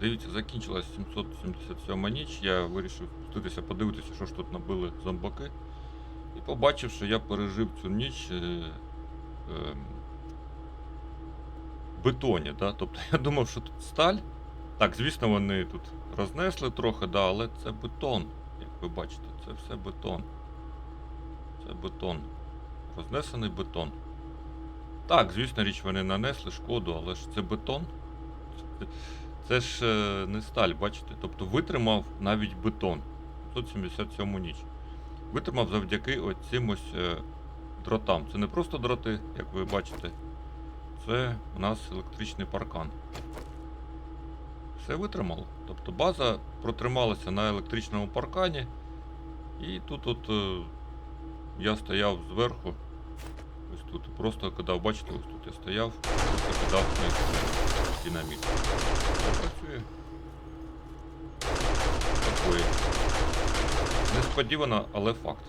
Дивіться, закінчилась 777 ніч. Я вирішив спуститися, подивитися, що ж тут набили зомбаки. І побачив, що я пережив цю ніч е, е, бетоні. Да? Тобто я думав, що тут сталь. Так, звісно, вони тут рознесли трохи, да, але це бетон. Як ви бачите, це все бетон. Це бетон. Рознесений бетон. Так, звісно, річ, вони нанесли шкоду, але ж це бетон. Це, ж е, не сталь, бачите? Тобто витримав навіть бетон. 577 ніч. Витримав завдяки оцим ось е, дротам. Це не просто дроти, як ви бачите. Це у нас електричний паркан. Все витримало. Тобто база протрималася на електричному паркані. І тут от е, я стояв зверху. Ось тут. Просто коли бачите, ось тут я стояв, просто кидав динаміт. Це працює. Такої. Несподівано, але факт.